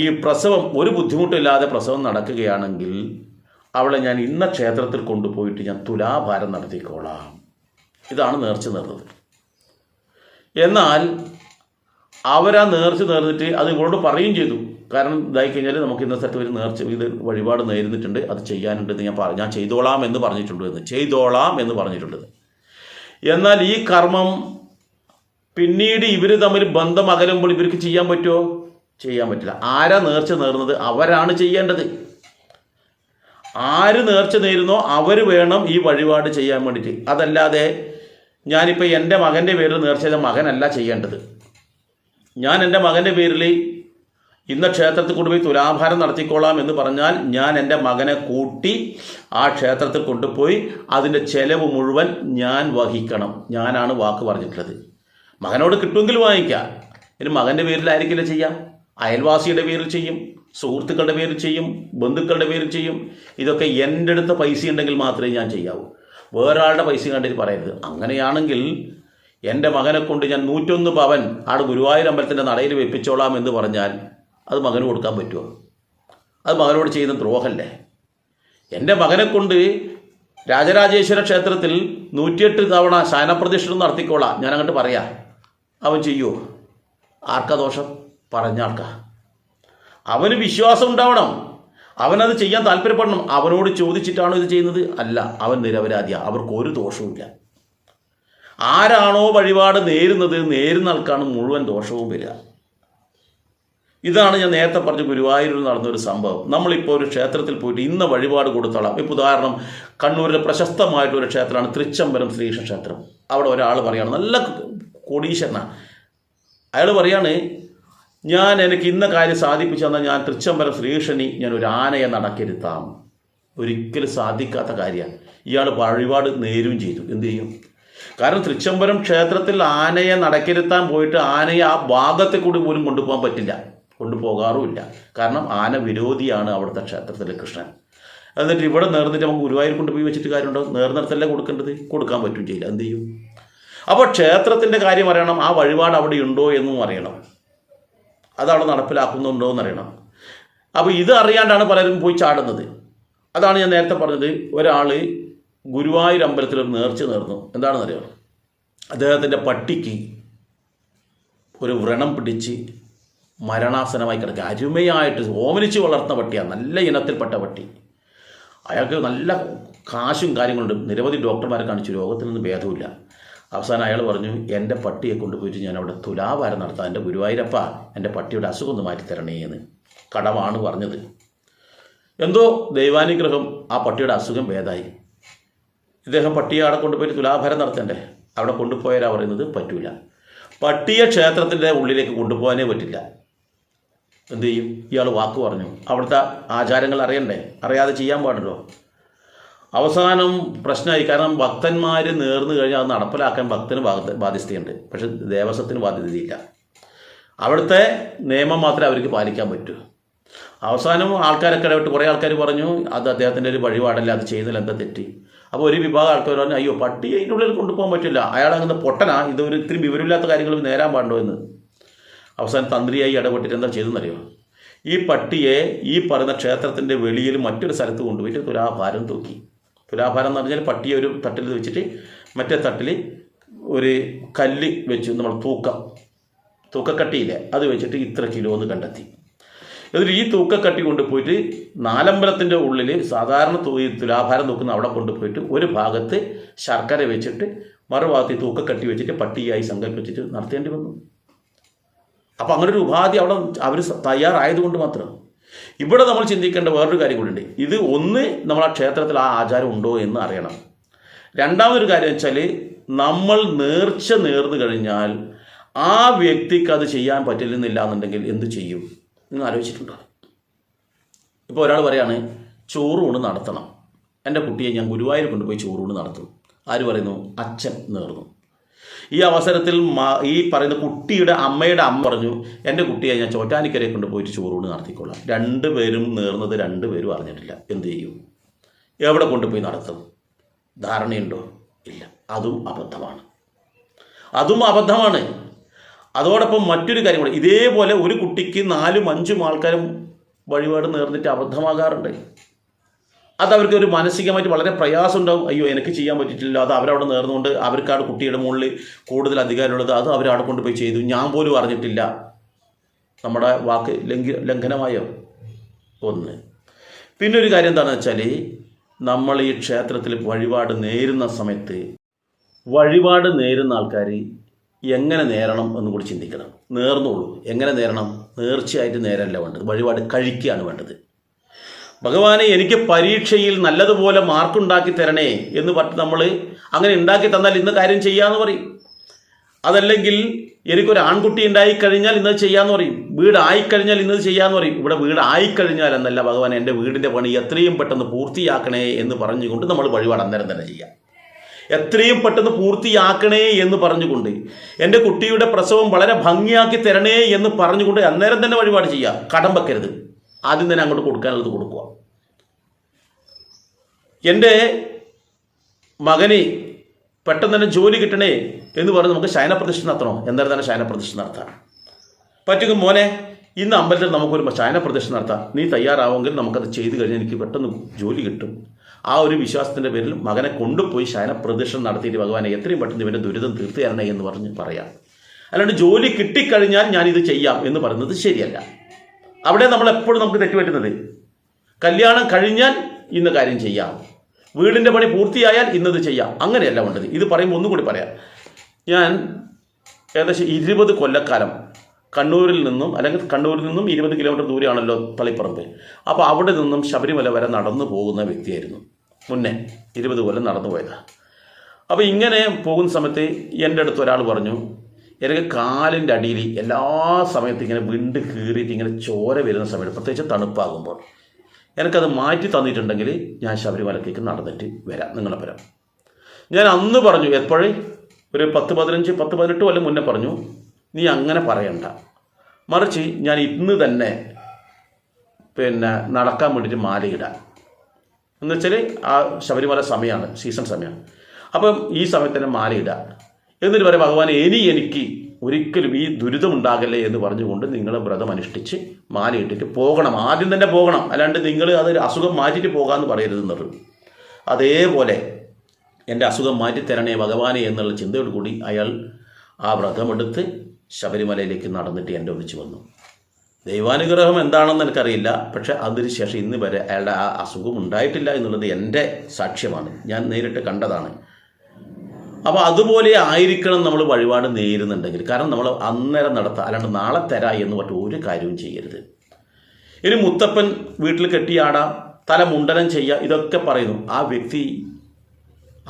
ഈ പ്രസവം ഒരു ബുദ്ധിമുട്ടില്ലാതെ പ്രസവം നടക്കുകയാണെങ്കിൽ അവളെ ഞാൻ ഇന്ന ക്ഷേത്രത്തിൽ കൊണ്ടുപോയിട്ട് ഞാൻ തുലാഭാരം നടത്തിക്കോളാം. ഇതാണ് നേർച്ച നേർന്നത്. എന്നാൽ അവരാ നേർച്ച നേർന്നിട്ട് അത് ഇവളോട് പറയുകയും ചെയ്തു. കാരണം ഇതായി കഴിഞ്ഞാൽ നമുക്ക് ഇന്ന സ്ഥലത്ത് ഒരു നേർച്ച ഇത് വഴിപാട് നേരുന്നിട്ടുണ്ട് അത് ചെയ്യാനുണ്ടെന്ന് ഞാൻ പറഞ്ഞു ഞാൻ ചെയ്തോളാം എന്ന് പറഞ്ഞിട്ടുണ്ടെന്ന് ചെയ്തോളാം എന്ന് പറഞ്ഞിട്ടുണ്ട് എന്നാൽ ഈ കർമ്മം പിന്നീട് ഇവർ തമ്മിൽ ബന്ധം അകലുമ്പോൾ ഇവർക്ക് ചെയ്യാൻ പറ്റുമോ? ചെയ്യാൻ പറ്റില്ല. ആരാ നേർച്ച നേർന്നത്? അവരാണ് ചെയ്യേണ്ടത്. ആര് നേർച്ച നേരുന്നോ അവർ വേണം ഈ വഴിപാട് ചെയ്യാൻ വേണ്ടിയിട്ട്. അതല്ലാതെ ഞാനിപ്പോൾ എന്റെ മകന്റെ പേരിൽ നേർച്ച ചെയ്ത മകനല്ല ചെയ്യേണ്ടത്. ഞാൻ എന്റെ മകന്റെ പേരിൽ ഇന്ന ക്ഷേത്രത്തിൽ കൊണ്ടുപോയി തുലാഭാരം നടത്തിക്കോളാം എന്ന് പറഞ്ഞാൽ ഞാൻ എന്റെ മകനെ കൂട്ടി ആ ക്ഷേത്രത്തിൽ കൊണ്ടുപോയി അതിന്റെ ചെലവ് മുഴുവൻ ഞാൻ വഹിക്കണം. ഞാനാണ് വാക്ക് പറഞ്ഞിട്ടുള്ളത്. മകനോട് കിട്ടുമെങ്കിൽ വാങ്ങിക്കാം. ഇനി മകന്റെ പേരിലായിരിക്കില്ല ചെയ്യാം? അയൽവാസിയുടെ പേരിൽ ചെയ്യും സുഹൃത്തുക്കളുടെ പേരിൽ ചെയ്യും ബന്ധുക്കളുടെ പേരിൽ ചെയ്യും. ഇതൊക്കെ എന്റെ അടുത്ത് പൈസ ഉണ്ടെങ്കിൽ മാത്രമേ ഞാൻ ചെയ്യാവൂ. വേറൊരാളുടെ പൈസ കണ്ടിട്ട് പറയരുത്. അങ്ങനെയാണെങ്കിൽ എന്റെ മകനെ കൊണ്ട് ഞാൻ നൂറ്റൊന്ന് പവൻ ആട് ഗുരുവായൂർ അമ്പലത്തിന്റെ നടയിൽ വെപ്പിച്ചോളാം എന്ന് പറഞ്ഞാൽ അത് മകന് കൊടുക്കാൻ പറ്റുമോ? അത് മകനോട് ചെയ്യുന്ന ദ്രോഹമല്ലേ? എന്റെ മകനെ കൊണ്ട് രാജരാജേശ്വര ക്ഷേത്രത്തിൽ നൂറ്റിയെട്ട് തവണ ശയനപ്രതിഷ്ഠ നടത്തിക്കോളാം. ഞാൻ അങ്ങോട്ട് പറയാം. അവൻ ചെയ്യുമോ ആർക്കാ ദോഷം? പറഞ്ഞ ആൾക്കാ. അവന് വിശ്വാസം ഉണ്ടാവണം. അവനത് ചെയ്യാൻ താല്പര്യപ്പെടണം. അവനോട് ചോദിച്ചിട്ടാണോ ഇത് ചെയ്യുന്നത്? അല്ല അവൻ നിരപരാധിയാണ് അവർക്ക് ഒരു ദോഷവുമില്ല ആരാണോ വഴിപാട് നേരുന്നത് നേരുന്ന ആൾക്കാണ് മുഴുവൻ ദോഷവും വരിക. ഇതാണ് ഞാൻ നേരത്തെ പറഞ്ഞ ഗുരുവായൂരിൽ നടന്നൊരു സംഭവം. നമ്മളിപ്പോൾ ഒരു ക്ഷേത്രത്തിൽ പോയിട്ട് ഇന്ന് വഴിപാട് കൊടുത്തോളാം. ഇപ്പോൾ ഉദാഹരണം കണ്ണൂരിലെ പ്രശസ്തമായിട്ടൊരു ക്ഷേത്രമാണ് തൃച്ചംബരം ശ്രീകൃഷ്ണ ക്ഷേത്രം അവിടെ ഒരാൾ പറയുകയാണ് നല്ല കോടീശ്വരനാണ് അയാൾ പറയാണ് ഞാൻ എനിക്ക് ഇന്ന കാര്യം സാധിപ്പിച്ചു തന്നാൽ ഞാൻ തൃച്ചംബരം ശ്രീകൃഷ്ണനി ഞാൻ ഒരു ആനയെ നടക്കരുത്താം. ഒരിക്കലും സാധിക്കാത്ത കാര്യമാണ്. ഇയാൾ വഴിപാട് നേരും ചെയ്തു. എന്ത് ചെയ്യും? കാരണം തൃച്ചംബരം ക്ഷേത്രത്തിൽ ആനയെ നടക്കരുത്താൻ പോയിട്ട് ആനയെ ആ ഭാഗത്തെ കൂടി പോലും കൊണ്ടുപോകാൻ പറ്റില്ല. കൊണ്ടുപോകാറുമില്ല. കാരണം ആന വിരോധിയാണ് അവിടുത്തെ ക്ഷേത്രത്തിലെ കൃഷ്ണൻ. എന്നിട്ട് ഇവിടെ നേർന്നിട്ട് നമുക്ക് ഗുരുവായൂർ കൊണ്ടുപോയി വെച്ചിട്ട് കാര്യമുണ്ടോ? നേർന്നിടത്തല്ലേ കൊടുക്കേണ്ടത്? കൊടുക്കാൻ പറ്റും ചെയ്യില്ല. എന്ത് ചെയ്യും? അപ്പോൾ ക്ഷേത്രത്തിന്റെ കാര്യം അറിയണം. ആ വഴിപാട് അവിടെ ഉണ്ടോ എന്നും അറിയണം. അതവിടെ നടപ്പിലാക്കുന്നുണ്ടോ എന്നറിയണം. അപ്പോൾ ഇത് അറിയാണ്ടാണ് പലരും പോയി ചാടുന്നത്. അതാണ് ഞാൻ നേരത്തെ പറഞ്ഞത്. ഒരാൾ ഗുരുവായൂർ അമ്പലത്തിൽ ഒരു നേർച്ച നേർന്നു. എന്താണെന്നറിയോ? അദ്ദേഹത്തിന്റെ പട്ടിക്ക് ഒരു വ്രണം പിടിച്ച് മരണാസനമായി കിടക്കുക. അരുമയായിട്ട് ഓമനിച്ച് വളർത്തുന്ന പട്ടിയാണ് നല്ല ഇനത്തിൽപ്പെട്ട പട്ടി. അയാൾക്ക് നല്ല കാശും കാര്യങ്ങളുണ്ട്. നിരവധി ഡോക്ടർമാരെ കാണിച്ചു. രോഗത്തിൽ നിന്ന് ഭേദമില്ല അവസാനം അയാൾ പറഞ്ഞു എന്റെ പട്ടിയെ കൊണ്ടുപോയിട്ട് ഞാൻ അവിടെ തുലാവാരം നടത്താം എന്റെ ഗുരുവായൂരപ്പ എന്റെ പട്ടിയുടെ അസുഖം ഒന്ന് മാറ്റിത്തരണേ എന്ന്. കടമാണ് പറഞ്ഞത്. എന്തോ ദൈവാനുഗ്രഹം ആ പട്ടിയുടെ അസുഖം ഭേദമായി ഇദ്ദേഹം പട്ടിയെ അവിടെ കൊണ്ടുപോയിട്ട് തുലാഭാരം നടത്തണ്ടേ? അവിടെ കൊണ്ടുപോയാലാ പറയുന്നത്? പറ്റൂല. പട്ടിയെ ക്ഷേത്രത്തിന്റെ ഉള്ളിലേക്ക് കൊണ്ടുപോകാനേ പറ്റില്ല. എന്ത് ചെയ്യും? ഇയാൾ വാക്ക് പറഞ്ഞു. അവിടുത്തെ ആചാരങ്ങൾ അറിയണ്ടേ? അറിയാതെ ചെയ്യാൻ പാടുണ്ടോ? അവസാനം പ്രശ്നമായി. കാരണം ഭക്തന്മാർ നേർന്നു കഴിഞ്ഞാൽ അത് നടപ്പിലാക്കാൻ ഭക്തന് ബാധ- ബാധ്യസ്ഥയുണ്ട്. പക്ഷെ ദേവസ്വത്തിന് ബാധ്യതയില്ല. അവിടുത്തെ നിയമം മാത്രമേ അവർക്ക് പാലിക്കാൻ പറ്റൂ. അവസാനം ആൾക്കാരൊക്കെ ഇടപെട്ട് കുറേ ആൾക്കാർ പറഞ്ഞു അത് അദ്ദേഹത്തിന്റെ ഒരു വഴിപാടല്ല അത് ചെയ്യുന്നതിൽ എന്താ തെറ്റി? അപ്പോൾ ഒരു വിഭാഗം ആൾക്കാർ പറഞ്ഞു അയ്യോ പട്ടി അതിന്റെ ഉള്ളിൽ കൊണ്ടുപോകാൻ പറ്റില്ല. അയാൾ അങ്ങനെ പൊട്ടനാ. ഇത് ഒരു ഇത്രയും വിവരമില്ലാത്ത കാര്യങ്ങൾ നേരാൻ പാടുണ്ടോ എന്ന്. അവസാനം തന്ത്രിയായി ഇടപെട്ടിട്ട് എന്താ ചെയ്തെന്നറിയോ ഈ പട്ടിയെ ഈ പറയുന്ന ക്ഷേത്രത്തിന്റെ വെളിയിൽ മറ്റൊരു സ്ഥലത്ത് കൊണ്ടുപോയിട്ട് തുലാഭാരം തൂക്കി. തുലാഭാരം എന്ന് പറഞ്ഞാൽ പട്ടിയെ ഒരു തട്ടിൽ വെച്ചിട്ട് മറ്റേ തട്ടിൽ ഒരു കല്ല് വെച്ചു നമ്മൾ തൂക്കം. തൂക്കക്കട്ടിയില്ലേ. അത് വെച്ചിട്ട് ഇത്ര കിലോ എന്ന് കണ്ടെത്തി. എന്നിട്ട് ഈ തൂക്കക്കട്ടി കൊണ്ടുപോയിട്ട് നാലമ്പലത്തിന്റെ ഉള്ളിൽ സാധാരണ തൂ- തുലാഭാരം തൂക്കുന്ന അവിടെ കൊണ്ടുപോയിട്ട് ഒരു ഭാഗത്ത് ശർക്കര വെച്ചിട്ട് മറുഭാഗത്ത് ഈ തൂക്കക്കട്ടി വെച്ചിട്ട് പട്ടിയായി സങ്കല്പിച്ചിട്ട് നടത്തേണ്ടി വന്നു. അപ്പോൾ അങ്ങനെ ഒരു ഉപാധി അവിടെ അവർ തയ്യാറായതുകൊണ്ട് മാത്രം. ഇവിടെ നമ്മൾ ചിന്തിക്കേണ്ട വേറൊരു കാര്യം കൂടി ഉണ്ട്. ഇത് ഒന്ന് നമ്മൾ ആ ക്ഷേത്രത്തിൽ ആ ആചാരം ഉണ്ടോ എന്ന് അറിയണം. രണ്ടാമതൊരു കാര്യം വെച്ചാൽ നമ്മൾ നേർച്ച നേർന്നു കഴിഞ്ഞാൽ ആ വ്യക്തിക്ക് അത് ചെയ്യാൻ പറ്റില്ലെന്നില്ല എന്നുണ്ടെങ്കിൽ എന്ത് ചെയ്യും? നിങ്ങൾ ആലോചിച്ചിട്ടുണ്ടോ? ഇപ്പോൾ ഒരാൾ പറയാണ് ചോറൂണ് നടത്തണം. എന്റെ കുട്ടിയെ ഞാൻ ഗുരുവായൂർ കൊണ്ടുപോയി ചോറൂണ് നടത്തും. ആര് പറയുന്നു? അച്ഛൻ നേർന്നു. ഈ അവസരത്തിൽ ഈ പറയുന്ന കുട്ടിയുടെ അമ്മയുടെ അമ്മ പറഞ്ഞു എന്റെ കുട്ടിയെ ഞാൻ ചോറ്റാനിക്കരയെ കൊണ്ടുപോയിട്ട് ചോറൂണ് നടത്തിക്കൊള്ളാം. രണ്ടുപേരും നേർന്നത് രണ്ടുപേരും അറിഞ്ഞിട്ടില്ല. എന്ത് ചെയ്യും? എവിടെ കൊണ്ടുപോയി നടത്തും? ധാരണയുണ്ടോ? ഇല്ല. അതും അബദ്ധമാണ്. അതും അബദ്ധമാണ്. അതോടൊപ്പം മറ്റൊരു കാര്യം കൂടെ ഇതേപോലെ ഒരു കുട്ടിക്ക് നാലും അഞ്ചും ആൾക്കാരും വഴിപാട് നേർന്നിട്ട് അബദ്ധമാകാറുണ്ട്. അത് അവർക്ക് ഒരു മാനസികമായിട്ട് വളരെ പ്രയാസം ഉണ്ടാവും അയ്യോ എനിക്ക് ചെയ്യാൻ പറ്റിയിട്ടില്ല. അത് അവരവിടെ നേർന്നുകൊണ്ട് അവർക്കാണ് കുട്ടിയുടെ മുകളിൽ കൂടുതൽ അധികാരമുള്ളത്. അത് അവരവിടെ കൊണ്ടുപോയി ചെയ്തു. ഞാൻ പോലും അറിഞ്ഞിട്ടില്ല. നമ്മുടെ വാക്ക് ലംഘി ലംഘനമായ? ഒന്ന്. പിന്നെ ഒരു കാര്യം എന്താണെന്ന് വെച്ചാൽ നമ്മൾ ഈ ക്ഷേത്രത്തിൽ വഴിപാട് നേരുന്ന സമയത്ത് വഴിപാട് നേരുന്ന ആൾക്കാർ എങ്ങനെ നേരണം എന്ന് കൂടി ചിന്തിക്കണം. നേർന്നുള്ളൂ. എങ്ങനെ നേരണം? നേർച്ചയായിട്ട് നേരല്ല വേണ്ടത്. വഴിപാട് കഴിക്കുകയാണ് വേണ്ടത്. ഭഗവാനെ എനിക്ക് പരീക്ഷയിൽ നല്ലതുപോലെ മാർക്കുണ്ടാക്കി തരണേ എന്ന് പറഞ്ഞ് നമ്മൾ അങ്ങനെ ഉണ്ടാക്കി തന്നാൽ ഇന്ന് കാര്യം ചെയ്യാന്ന് പറയും. അതല്ലെങ്കിൽ എനിക്കൊരു ആൺകുട്ടി ഉണ്ടായി കഴിഞ്ഞാൽ ഇന്നത് ചെയ്യാന്ന് പറയും. വീട് ആയിക്കഴിഞ്ഞാൽ ഇന്നത് ചെയ്യാന്ന് പറയും. ഇവിടെ വീട് ആയിക്കഴിഞ്ഞാൽ എന്നല്ല ഭഗവാൻ എന്റെ വീടിന്റെ പണി എത്രയും പെട്ടെന്ന് പൂർത്തിയാക്കണേ എന്ന് പറഞ്ഞുകൊണ്ട് നമ്മൾ വഴിപാട് അന്നേരം തന്നെ ചെയ്യാം. എത്രയും പെട്ടെന്ന് പൂർത്തിയാക്കണേ എന്ന് പറഞ്ഞുകൊണ്ട് എന്റെ കുട്ടിയുടെ പ്രസവം വളരെ ഭംഗിയാക്കി തരണേ എന്ന് പറഞ്ഞുകൊണ്ട് അന്നേരം തന്നെ വഴിപാട് ചെയ്യാം. കടം വെക്കരുത്. ആദ്യം തന്നെ അങ്ങോട്ട് കൊടുക്കാനുള്ളത് കൊടുക്കുക. എന്റെ മകനെ പെട്ടെന്ന് തന്നെ ജോലി കിട്ടണേ എന്ന് പറഞ്ഞ് നമുക്ക് ശയനപ്രതിഷ്ഠ നടത്തണോ. എന്തായാലും തന്നെ ശയനപ്രതിഷ്ഠ നടത്താം. പറ്റുമെങ്കിൽ മോനെ ഇന്ന് അമ്പലത്തിൽ നമുക്കൊരു ശയനപ്രതിഷ്ഠ നടത്താം. നീ തയ്യാറാവുമെങ്കിൽ നമുക്കത് ചെയ്തു കഴിഞ്ഞാൽ എനിക്ക് പെട്ടെന്ന് ജോലി കിട്ടും. ആ ഒരു വിശ്വാസത്തിന്റെ പേരിൽ മകനെ കൊണ്ടുപോയി ശയനപ്രതിഷ്ഠ നടത്തിയിട്ട് ഭഗവാനെ എത്രയും പെട്ടെന്ന് ഇവന്റെ ദുരിതം തീർത്തു തരണേ എന്ന് പറഞ്ഞ് പറയാം. അല്ലാണ്ട് ജോലി കിട്ടിക്കഴിഞ്ഞാൽ ഞാനിത് ചെയ്യാം എന്ന് പറയുന്നത് ശരിയല്ല. അവിടെ നമ്മൾ എപ്പോഴും നമുക്ക് തെറ്റുപറ്റുന്നത് കല്യാണം കഴിഞ്ഞാൽ ഇന്ന് കാര്യം ചെയ്യാം. വീടിന്റെ പണി പൂർത്തിയായാൽ ഇന്നത് ചെയ്യാം. അങ്ങനെയല്ല വേണ്ടത്. ഇത് പറയുമ്പോൾ ഒന്നും കൂടി പറയാം. ഞാൻ ഏകദേശം ഇരുപത് കൊല്ലക്കാലം കണ്ണൂരിൽ നിന്നും അല്ലെങ്കിൽ കണ്ണൂരിൽ നിന്നും ഇരുപത് കിലോമീറ്റർ ദൂരെയാണല്ലോ തളിപ്പറമ്പ്. അപ്പോൾ അവിടെ നിന്നും ശബരിമല വരെ നടന്നു പോകുന്ന വ്യക്തിയായിരുന്നു. മുന്നേ ഇരുപത് കൊല്ലം നടന്നു പോയതാണ് അപ്പോൾ ഇങ്ങനെ പോകുന്ന സമയത്ത് എന്റെ അടുത്ത് ഒരാൾ പറഞ്ഞു എനിക്ക് കാലിന്റെ അടിയിൽ എല്ലാ സമയത്തും ഇങ്ങനെ വിണ്ട് കീറിയിട്ട് ഇങ്ങനെ ചോര വരുന്ന സമയത്ത് പ്രത്യേകിച്ച് തണുപ്പാകുമ്പോൾ എനിക്കത് മാറ്റി തന്നിട്ടുണ്ടെങ്കിൽ ഞാൻ ശബരിമലക്കേക്ക് നടന്നിട്ട് വരാം നിങ്ങളെ വരാം. ഞാൻ അന്ന് പറഞ്ഞു എപ്പോഴേ? ഒരു പത്ത് പതിനഞ്ച് പത്ത് പതിനെട്ട് കൊല്ലം മുന്നേ പറഞ്ഞു നീ അങ്ങനെ പറയണ്ട. മറിച്ച് ഞാൻ ഇന്ന് തന്നെ പിന്നെ നടക്കാൻ വേണ്ടിയിട്ട് മാലയിടാം. എന്ന് വെച്ചാൽ ആ ശബരിമല സമയമാണ് സീസൺ സമയമാണ്. അപ്പം ഈ സമയത്ത് തന്നെ മാലയിടുക എന്നിട്ട് പറയും ഭഗവാൻ ഇനി എനിക്ക് ഒരിക്കലും ഈ ദുരിതം ഉണ്ടാകല്ലേ എന്ന് പറഞ്ഞുകൊണ്ട് നിങ്ങൾ വ്രതം അനുഷ്ഠിച്ച് മാലയിട്ടിട്ട് പോകണം. ആദ്യം തന്നെ പോകണം. അല്ലാണ്ട് നിങ്ങൾ അതൊരു അസുഖം മാറ്റിയിട്ട് പോകാമെന്ന് പറയരുതെന്നത് അതേപോലെ എന്റെ അസുഖം മാറ്റി തരണേ ഭഗവാനെ എന്നുള്ള ചിന്തയോട് കൂടി അയാൾ ആ വ്രതമെടുത്ത് ശബരിമലയിലേക്ക് നടന്നിട്ട് എന്റെ ഒന്നിച്ച് വന്നു. ദൈവാനുഗ്രഹം എന്താണെന്ന് എനിക്കറിയില്ല. പക്ഷെ അതിനുശേഷം ഇന്ന് വരെ അയാളുടെ ആ അസുഖം ഉണ്ടായിട്ടില്ല എന്നുള്ളത് എന്റെ സാക്ഷ്യമാണ്. ഞാൻ നേരിട്ട് കണ്ടതാണ്. അപ്പോൾ അതുപോലെ ആയിരിക്കണം നമ്മൾ വഴിപാട് നേരുന്നുണ്ടെങ്കിൽ. കാരണം നമ്മൾ അന്നേരം നടത്താം അല്ലാണ്ട് നാളെ തരാ എന്ന് പറഞ്ഞിട്ട് ഒരു കാര്യവും ചെയ്യരുത്. ഇനി മുത്തപ്പൻ വീട്ടിൽ കെട്ടിയാടാം തല മുണ്ടനം ചെയ്യുക ഇതൊക്കെ പറയുന്നു. ആ വ്യക്തി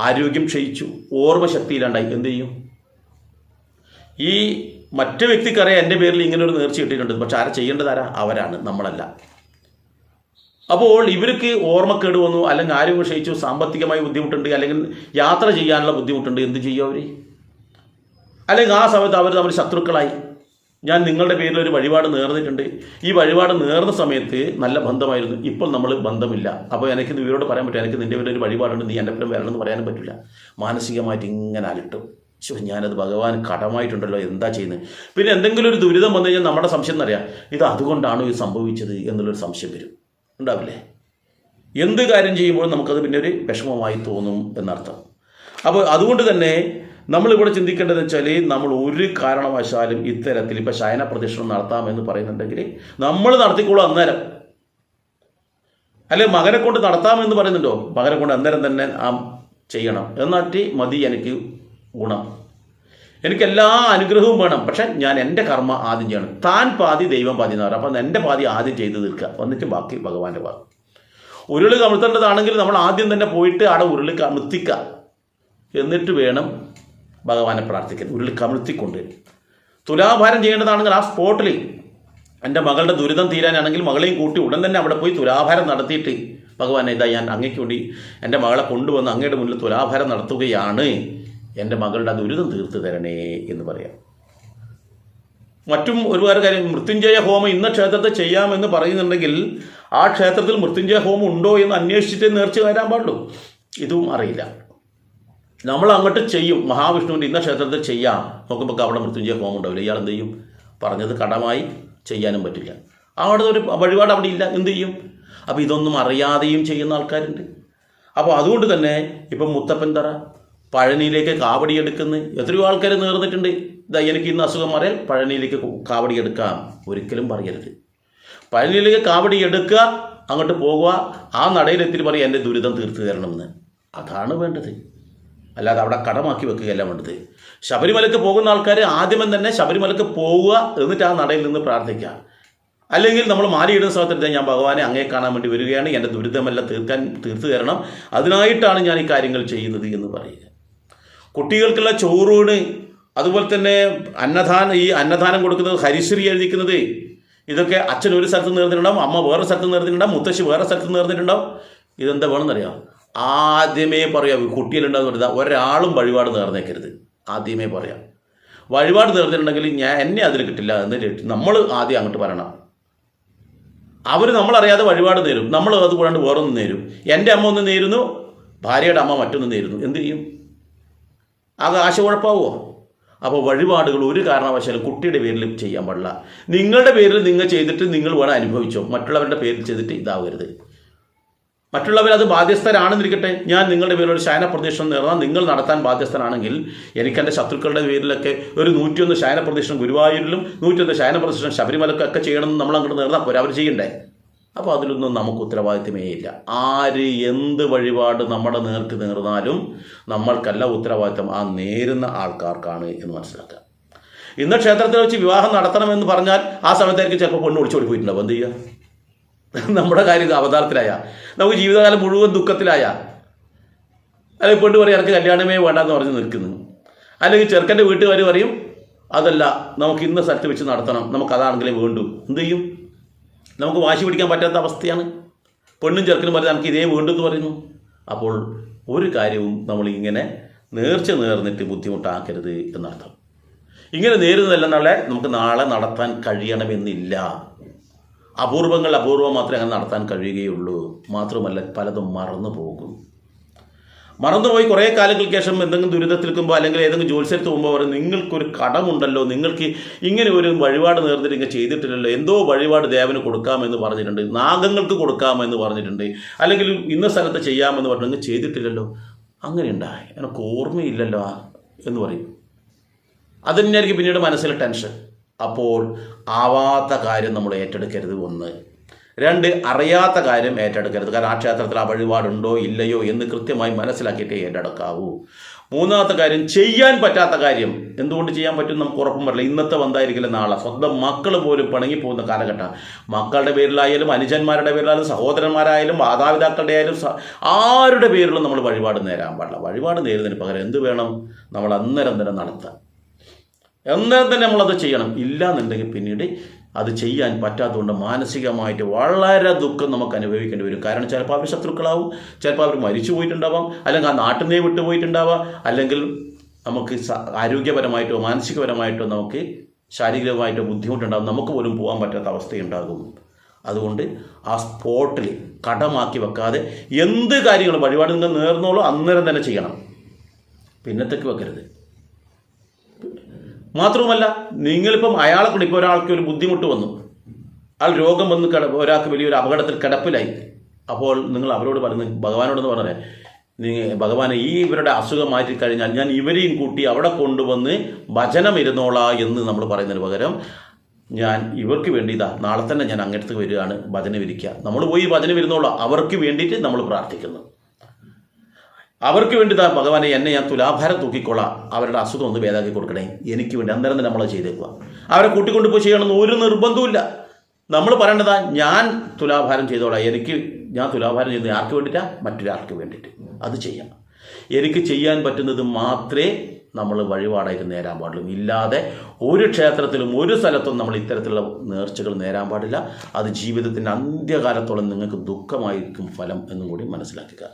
ആരോഗ്യം ക്ഷയിച്ചു ഓർമ്മശക്തി ഇല്ലാണ്ടായി എന്ത് ചെയ്യും? ഈ മറ്റു വ്യക്തിക്കറിയാം എന്റെ പേരിൽ ഇങ്ങനെ ഒരു നേർച്ച കിട്ടിയിട്ടുണ്ട്. പക്ഷെ ആരെ ചെയ്യേണ്ടത് ആരാ അവരാണ് നമ്മളല്ല. അപ്പോൾ ഇവർക്ക് ഓർമ്മക്കേട് വന്നു അല്ലെങ്കിൽ ആരും ക്ഷയിച്ചു സാമ്പത്തികമായി ബുദ്ധിമുട്ടുണ്ട് അല്ലെങ്കിൽ യാത്ര ചെയ്യാനുള്ള ബുദ്ധിമുട്ടുണ്ട്. എന്ത് ചെയ്യും അവർ അല്ലെങ്കിൽ ആ സമയത്ത് അവർ തമ്മിൽ ശത്രുക്കളായി. ഞാൻ നിങ്ങളുടെ പേരിൽ ഒരു വഴിപാട് നേർന്നിട്ടുണ്ട്. ഈ വഴിപാട് നേർന്ന സമയത്ത് നല്ല ബന്ധമായിരുന്നു. ഇപ്പോൾ നമ്മൾ ബന്ധമില്ല. അപ്പോൾ എനിക്ക് ഇവരോട് പറയാൻ പറ്റും എനിക്ക് നിന്റെ പേരിൽ ഒരു വഴിപാടുണ്ട്. നീ എന്റെ പേരും വരണമെന്ന് പറയാനും പറ്റില്ല. മാനസികമായിട്ട് ഇങ്ങനെ അലട്ടും. ശോ ഞാനത് ഭഗവാൻ കടമായിട്ടുണ്ടല്ലോ. എന്താ ചെയ്യുന്നത്? പിന്നെ എന്തെങ്കിലും ഒരു ദുരിതം വന്നു കഴിഞ്ഞാൽ നമ്മുടെ സംശയം എന്നറിയാം. ഇത് അതുകൊണ്ടാണോ ഇത് സംഭവിച്ചത് എന്നുള്ളൊരു സംശയം വരും. ഉണ്ടാവില്ലേ? എന്ത് കാര്യം ചെയ്യുമ്പോഴും നമുക്കത് പിന്നെ ഒരു വിഷമമായി തോന്നും എന്നർത്ഥം. അപ്പോൾ അതുകൊണ്ട് തന്നെ നമ്മളിവിടെ ചിന്തിക്കേണ്ടത് വെച്ചാൽ നമ്മൾ ഒരു കാരണവശാലും ഇത്തരത്തിൽ ഇപ്പോൾ ശയന പ്രദക്ഷിണം നടത്താമെന്ന് പറയുന്നുണ്ടെങ്കിൽ നമ്മൾ നടത്തിക്കോളൂ അന്നേരം. അല്ലെ മകനെ കൊണ്ട് നടത്താമെന്ന് പറയുന്നുണ്ടോ? മകനെ കൊണ്ട് അന്നേരം തന്നെ ആ ചെയ്യണം. എന്നിട്ട് മതി എനിക്ക് ഗുണം. എനിക്ക് എല്ലാ അനുഗ്രഹവും വേണം. പക്ഷെ ഞാൻ എന്റെ കർമ്മ ആദ്യം ചെയ്യണം. താൻ പാതി ദൈവം പാതി എന്ന് പറയാം. അപ്പം എന്റെ പാതി ആദ്യം ചെയ്ത് തീർക്കുക. എന്നിട്ട് ബാക്കി ഭഗവാന്റെ പാതി. ഉരുൾ കമിഴ്ത്തേണ്ടതാണെങ്കിൽ നമ്മൾ ആദ്യം തന്നെ പോയിട്ട് അവിടെ ഉരുൾ കമിഴ്ത്തിക്ക. എന്നിട്ട് വേണം ഭഗവാനെ പ്രാർത്ഥിക്കാൻ. ഉരുളി കമിഴ്ത്തിക്കൊണ്ട്. തുലാഭാരം ചെയ്യേണ്ടതാണെങ്കിൽ ആ സ്പോട്ടിൽ എന്റെ മകളുടെ ദുരിതം തീരാനാണെങ്കിൽ മകളെയും കൂട്ടി ഉടൻ തന്നെ അവിടെ പോയി തുലാഭാരം നടത്തിയിട്ട് ഭഗവാൻ ഇതാ ഞാൻ അങ്ങയ്ക്ക് വേണ്ടി എന്റെ മകളെ കൊണ്ടുവന്ന് അങ്ങയുടെ മുന്നിൽ തുലാഭാരം നടത്തുകയാണ്. എന്റെ മകളുടെ ദുരിതം തീർത്തു തരണേ എന്ന് പറയാം. മറ്റും ഒരുപാട് കാര്യം മൃത്യുഞ്ജയ ഹോമം ഇന്ന ക്ഷേത്രത്തിൽ ചെയ്യാമെന്ന് പറയുന്നുണ്ടെങ്കിൽ ആ ക്ഷേത്രത്തിൽ മൃത്യുഞ്ജയ ഹോമം ഉണ്ടോ എന്ന് അന്വേഷിച്ചിട്ട് നേർച്ച വരാൻ പാടുള്ളൂ. ഇതും അറിയില്ല. നമ്മൾ അങ്ങോട്ട് ചെയ്യും. മഹാവിഷ്ണുവിന്റെ ഇന്ന ക്ഷേത്രത്തിൽ ചെയ്യാം. നോക്കുമ്പോൾ അവിടെ മൃത്യുഞ്ജയ ഹോമം ഉണ്ടാവില്ല. ഇയാൾ എന്ത് ചെയ്യും? പറഞ്ഞത് കടമായി ചെയ്യാനും പറ്റില്ല. അവിടെ ഒരു വഴിപാട് അവിടെ ഇല്ല. എന്ത് ചെയ്യും? അപ്പോൾ ഇതൊന്നും അറിയാതെയും ചെയ്യുന്ന ആൾക്കാരുണ്ട്. അപ്പോൾ അതുകൊണ്ട് തന്നെ ഇപ്പം മുത്തപ്പൻ തറ പഴനിയിലേക്ക് കാവടി എടുക്കുന്ന. എത്രയോ ആൾക്കാർ നേർന്നിട്ടുണ്ട്. ഇതാ എനിക്ക് ഇന്ന് അസുഖം മാറിയാൽ പഴനിയിലേക്ക് കാവടി എടുക്കാം. ഒരിക്കലും പറയരുത്. പഴനിയിലേക്ക് കാവടി എടുക്കുക അങ്ങോട്ട് പോകുക ആ നടയിലെത്തി പറയും എന്റെ ദുരിതം തീർത്തു തരണമെന്ന്. അതാണ് വേണ്ടത്. അല്ലാതെ അവിടെ കടമാക്കി വെക്കുകയല്ല വേണ്ടത്. ശബരിമലക്ക് പോകുന്ന ആൾക്കാർ ആദ്യമേ തന്നെ ശബരിമലക്ക് പോവുക എന്നിട്ട് ആ നടയിൽ നിന്ന് പ്രാർത്ഥിക്കുക. അല്ലെങ്കിൽ നമ്മൾ മാലയിടുന്ന സമയത്ത് ഞാൻ ഭഗവാനെ അങ്ങേ കാണാൻ വേണ്ടി വരികയാണ് എന്റെ ദുരിതമെല്ലാം തീർക്കാൻ തീർത്തു തരണം. അതിനായിട്ടാണ് ഞാൻ ഈ കാര്യങ്ങൾ ചെയ്യുന്നത് എന്ന് പറയുക. കുട്ടികൾക്കുള്ള ചോറൂണ് അതുപോലെ തന്നെ അന്നദാനം ഈ അന്നദാനം കൊടുക്കുന്നത് ഹരിശ്രീ എഴുതിക്കുന്നത്. ഇതൊക്കെ അച്ഛൻ ഒരു സ്ഥലത്ത് നേർന്നിട്ടുണ്ടാവും അമ്മ വേറെ സ്ഥലത്ത് നേർന്നിട്ടുണ്ടാവും മുത്തശ്ശി വേറെ സ്ഥലത്ത് നേർന്നിട്ടുണ്ടാവും ഇതെന്താ വേണമെന്നറിയാം? ആദ്യമേ പറയാം കുട്ടിയിലുണ്ടാകുന്ന പറയുന്നത് ഒരാളും വഴിപാട് നേർന്നേക്കരുത് ആദ്യമേ പറയാം. വഴിപാട് നേർന്നിട്ടുണ്ടെങ്കിൽ ഞാൻ എന്നെ അതിൽ കിട്ടില്ല എന്ന് നമ്മൾ ആദ്യം അങ്ങോട്ട് പറയണം. അവർ നമ്മളറിയാതെ വഴിപാട് നേരും. നമ്മൾ അത് കൂടാണ്ട് വേറൊന്ന് നേരും. എന്റെ അമ്മ ഒന്ന് നേരുന്നു ഭാര്യയുടെ അമ്മ മറ്റൊന്ന് നേരുന്നു. എന്ത് ചെയ്യും? ആകെ ആശ അപ്പോൾ വഴിപാടുകൾ ഒരു കാരണവശാലും കുട്ടിയുടെ പേരിൽ ചെയ്യാൻ പാടില്ല. നിങ്ങളുടെ പേരിൽ നിങ്ങൾ ചെയ്തിട്ട് നിങ്ങൾ വേണം അനുഭവിച്ചോ. മറ്റുള്ളവരുടെ പേരിൽ ചെയ്തിട്ട് ഇതാവരുത്. മറ്റുള്ളവർ അത് ബാധ്യസ്ഥരാണെന്നിരിക്കട്ടെ. ഞാൻ നിങ്ങളുടെ പേരിൽ ഒരു ശയന പ്രദക്ഷിണം നേർന്നാൽ നിങ്ങൾ നടത്താൻ ബാധ്യസ്ഥനാണെങ്കിൽ എനിക്ക് എന്റെ ശത്രുക്കളുടെ പേരിലൊക്കെ ഒരു നൂറ്റിയൊന്ന് ശയന പ്രദക്ഷിണം ഗുരുവായൂരിലും നൂറ്റിയൊന്ന് ശയന പ്രദക്ഷിണം ശബരിമലക്കൊക്കെ ചെയ്യണമെന്ന് നമ്മൾ അങ്ങോട്ട് നേർന്നാൽ പോരാ. അവർ ചെയ്യണ്ടേ? അപ്പോൾ അതിലൊന്നും നമുക്ക് ഉത്തരവാദിത്തമേ ഇല്ല. ആര് എന്ത് വഴിപാട് നമ്മുടെ നേർക്ക് നേർന്നാലും നമ്മൾക്കല്ല ഉത്തരവാദിത്തം ആ നേരുന്ന ആൾക്കാർക്കാണ് എന്ന് മനസ്സിലാക്കുക. ഇന്ന് ക്ഷേത്രത്തിൽ വെച്ച് വിവാഹം നടത്തണമെന്ന് പറഞ്ഞാൽ ആ സമയത്തായിരിക്കും ചിലപ്പോൾ പെണ്ണ് ഒളിച്ചോടി പോയിട്ടുണ്ടാവും എന്ത് ചെയ്യുക നമ്മുടെ കാര്യം അവതാരത്തിലായ. നമുക്ക് ജീവിതകാലം മുഴുവൻ ദുഃഖത്തിലായ. അല്ലെങ്കിൽ പെണ്ണ് പറയും എനിക്ക് കല്യാണമേ വേണ്ടെന്ന് പറഞ്ഞ് നിൽക്കുന്നു. അല്ലെങ്കിൽ ചെറുക്കന്റെ വീട്ടുകാർ പറയും അതല്ല നമുക്ക് ഇന്ന സ്ഥലത്ത് വെച്ച് നടത്തണം. നമുക്ക് അതാണെങ്കിലേ വേണ്ടൂ. എന്ത് ചെയ്യും? നമുക്ക് വാശി പിടിക്കാൻ പറ്റാത്ത അവസ്ഥയാണ്. പെണ്ണും ചെറുക്കനും പറഞ്ഞാൽ നമുക്ക് ഇതേ വേണ്ടെന്ന് പറയുന്നു. അപ്പോൾ ഒരു കാര്യവും നമ്മൾ ഇങ്ങനെ നേർച്ച നേർന്നിട്ട് ബുദ്ധിമുട്ടാക്കരുത് എന്നർത്ഥം. ഇങ്ങനെ നേരുന്നതല്ല നാളെ നമുക്ക് നാളെ നടത്താൻ കഴിയണമെന്നില്ല. അപൂർവങ്ങൾ അപൂർവം മാത്രമേ അങ്ങനെ നടത്താൻ കഴിയുകയുള്ളൂ. മാത്രമല്ല പലതും മറന്നു പോകും. മറന്നുപോയി കുറേ കാലങ്ങൾക്ക് ശേഷം എന്തെങ്കിലും ദുരിതത്തിൽ നിൽക്കുമ്പോൾ അല്ലെങ്കിൽ ഏതെങ്കിലും ജോത്സ്യത്ത് പോകുമ്പോൾ പറയും നിങ്ങൾക്കൊരു കടമുണ്ടല്ലോ നിങ്ങൾക്ക് ഇങ്ങനെ ഒരു വഴിപാട് നേർന്നിട്ട് ഇങ്ങനെ ചെയ്തിട്ടില്ലല്ലോ എന്തോ വഴിപാട് ദേവന് കൊടുക്കാമെന്ന് പറഞ്ഞിട്ടുണ്ട് നാഗങ്ങൾക്ക് കൊടുക്കാമെന്ന് പറഞ്ഞിട്ടുണ്ട് അല്ലെങ്കിൽ ഇന്ന സ്ഥലത്ത് ചെയ്യാമെന്ന് പറഞ്ഞിട്ട് ചെയ്തിട്ടില്ലല്ലോ. അങ്ങനെ ഉണ്ടായി. എനിക്ക് ഓർമ്മയില്ലല്ലോ എന്ന് പറയും. അത് തന്നെയായിരിക്കും പിന്നീട് മനസ്സിൽ ടെൻഷൻ. അപ്പോൾ ആവാത്ത കാര്യം നമ്മൾ ഏറ്റെടുക്കരുത് ഒന്ന്. രണ്ട് അറിയാത്ത കാര്യം ഏറ്റെടുക്കരുത്. കാരണം ആ ക്ഷേത്രത്തിൽ ആ വഴിപാടുണ്ടോ ഇല്ലയോ എന്ന് കൃത്യമായി മനസ്സിലാക്കിയിട്ട് ഏറ്റെടുക്കാവൂ. മൂന്നാമത്തെ കാര്യം ചെയ്യാൻ പറ്റാത്ത കാര്യം. എന്തുകൊണ്ട് ചെയ്യാൻ പറ്റും നമുക്ക് ഉറപ്പും പറ്റില്ല ഇന്നത്തെ വന്നായിരിക്കില്ല നാളെ. സ്വന്തം മക്കൾ പോലും പിണങ്ങി പോകുന്ന കാലഘട്ടം. മക്കളുടെ പേരിലായാലും അനുജന്മാരുടെ പേരിലായാലും സഹോദരന്മാരായാലും മാതാപിതാക്കളുടെ ആയാലും ആരുടെ പേരിലും നമ്മൾ വഴിപാട് നേരാൻ പാടില്ല. വഴിപാട് നേരുന്നതിന് പകരം എന്ത് വേണം? നമ്മൾ അന്നേരം തന്നെ നടത്താം. അന്നേരം തന്നെ നമ്മളത് ചെയ്യണം. ഇല്ല എന്നുണ്ടെങ്കിൽ പിന്നീട് അത് ചെയ്യാൻ പറ്റാത്തതുകൊണ്ട് മാനസികമായിട്ട് വളരെ ദുഃഖം നമുക്ക് അനുഭവിക്കേണ്ടി വരും. കാരണം ചിലപ്പോൾ അവർ ശത്രുക്കളാവും ചിലപ്പോൾ അവർ മരിച്ചു പോയിട്ടുണ്ടാവാം അല്ലെങ്കിൽ ആ നാട്ടിൽ നിന്നേ വിട്ടുപോയിട്ടുണ്ടാവാം അല്ലെങ്കിൽ നമുക്ക് ആരോഗ്യപരമായിട്ടോ മാനസികപരമായിട്ടോ നമുക്ക് ശാരീരികമായിട്ടോ ബുദ്ധിമുട്ടുണ്ടാകും നമുക്ക് പോലും പോകാൻ പറ്റാത്ത അവസ്ഥയുണ്ടാകും. അതുകൊണ്ട് ആ സ്പോട്ടിൽ കടമാക്കി വെക്കാതെ എന്ത് കാര്യങ്ങളും വഴിപാട് നിങ്ങൾ നേർന്നോളൂ അന്നേരം തന്നെ ചെയ്യണം. പിന്നത്തേക്ക് വെക്കരുത്. മാത്രവുമല്ല നിങ്ങളിപ്പം അയാളെ കൂടി ഇപ്പോൾ ഒരാൾക്ക് ഒരു ബുദ്ധിമുട്ട് വന്നു. ആൾ രോഗം വന്ന് കിട ഒരാൾക്ക് വലിയൊരു അപകടത്തിൽ കിടപ്പിലായി. അപ്പോൾ നിങ്ങൾ അവരോട് പറഞ്ഞ് ഭഗവാനോടൊന്ന് പറഞ്ഞേ നിങ്ങൾ ഭഗവാനെ ഈ ഇവരുടെ അസുഖം മാറ്റിക്കഴിഞ്ഞാൽ ഞാൻ ഇവരെയും കൂട്ടി അവിടെ കൊണ്ടുവന്ന് ഭജനം ഇരുന്നോളാ എന്ന് നമ്മൾ പറയുന്നതിന് പകരം ഞാൻ ഇവർക്ക് വേണ്ടി ഇതാ നാളെ തന്നെ ഞാൻ അങ്ങനത്തേക്ക് വരികയാണ് ഭജന വിരിക്കുക നമ്മൾ പോയി ഭജന വരുന്നോളാം അവർക്ക് വേണ്ടിയിട്ട് നമ്മൾ പ്രാർത്ഥിക്കുന്നു. അവർക്ക് വേണ്ടി താ ഭഗവാനെ എന്നെ ഞാൻ തുലാഭാരം തൂക്കിക്കൊള്ളാം. അവരുടെ അസുഖം ഒന്ന് ഭേദാക്കി കൊടുക്കണേ. എനിക്ക് വേണ്ടി അന്നേരം തന്നെ നമ്മളെ ചെയ്തേക്കുക അവരെ കൂട്ടിക്കൊണ്ട് പോയി ചെയ്യണമെന്ന് ഒരു നിർബന്ധവുമില്ല. നമ്മൾ പറയേണ്ടതാ ഞാൻ തുലാഭാരം ചെയ്തോളാം. എനിക്ക് ഞാൻ തുലാഭാരം ചെയ്യുന്നത് ആർക്ക് വേണ്ടിയിട്ടാണ് മറ്റൊരാൾക്ക് വേണ്ടിയിട്ട്. അത് ചെയ്യണം. എനിക്ക് ചെയ്യാൻ പറ്റുന്നത് മാത്രമേ നമ്മൾ വഴിപാടായിട്ട് നേരാൻ പാടുള്ളൂ ഇല്ലാതെ ഒരു ക്ഷേത്രത്തിലും ഒരു സ്ഥലത്തും നമ്മൾ ഇത്തരത്തിലുള്ള നേർച്ചകൾ നേരാൻ പാടില്ല. അത് ജീവിതത്തിന്റെ അന്ത്യകാലത്തോളം നിങ്ങൾക്ക് ദുഃഖമായിരിക്കും ഫലം എന്നും കൂടി മനസ്സിലാക്കുക.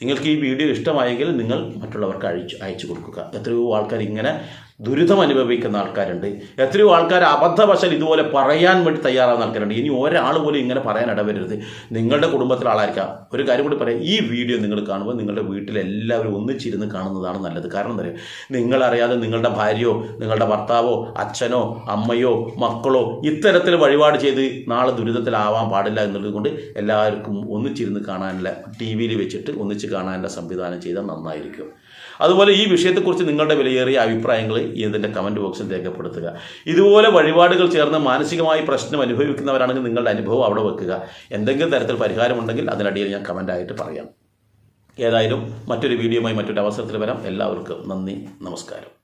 നിങ്ങൾക്ക് ഈ വീഡിയോ ഇഷ്ടമായെങ്കിൽ നിങ്ങൾ മറ്റുള്ളവർക്ക് അയച്ചു അയച്ചു കൊടുക്കുക. എത്രയോ ആൾക്കാർ ഇങ്ങനെ ദുരിതം അനുഭവിക്കുന്ന ആൾക്കാരുണ്ട്. എത്രയോ ആൾക്കാർ അബദ്ധവശാൽ ഇതുപോലെ പറയാൻ വേണ്ടി തയ്യാറാവുന്ന ആൾക്കാരുണ്ട്. ഇനി ഒരാൾ പോലും ഇങ്ങനെ പറയാൻ ഇടവരരുത് നിങ്ങളുടെ കുടുംബത്തിലെ ആളായിരിക്കാം. ഒരു കാര്യം കൂടി പറയാം. ഈ വീഡിയോ നിങ്ങൾ കാണുമ്പോൾ നിങ്ങളുടെ വീട്ടിലെല്ലാവരും ഒന്നിച്ചിരുന്ന് കാണുന്നതാണ് നല്ലത്. കാരണം എന്താ നിങ്ങളറിയാതെ നിങ്ങളുടെ ഭാര്യയോ നിങ്ങളുടെ ഭർത്താവോ അച്ഛനോ അമ്മയോ മക്കളോ ഇത്തരത്തിൽ വഴിപാട് ചെയ്ത് നാളെ ദുരിതത്തിലാവാൻ പാടില്ല എന്നുള്ളത് കൊണ്ട് എല്ലാവർക്കും ഒന്നിച്ചിരുന്ന് കാണാനുള്ള ടി വിയിൽ വെച്ചിട്ട് ഒന്നിച്ച് കാണാനുള്ള സംവിധാനം ചെയ്താൽ നന്നായിരിക്കും. അതുപോലെ ഈ വിഷയത്തെക്കുറിച്ച് നിങ്ങളുടെ വിലയേറിയ അഭിപ്രായങ്ങൾ ഇതിന്റെ കമന്റ് ബോക്സിൽ രേഖപ്പെടുത്തുക. ഇതുപോലെ വഴിപാടുകൾ ചേർന്ന് മാനസികമായി പ്രശ്നം അനുഭവിക്കുന്നവരാണെങ്കിൽ നിങ്ങളുടെ അനുഭവം അവിടെ വെക്കുക. എന്തെങ്കിലും തരത്തിൽ പരിഹാരമുണ്ടെങ്കിൽ അതിനടിയിൽ ഞാൻ കമന്റായിട്ട് പറയാം. ഏതായാലും മറ്റൊരു വീഡിയോയുമായി മറ്റൊരു അവസരത്തിൽ വരാം. എല്ലാവർക്കും നന്ദി നമസ്കാരം.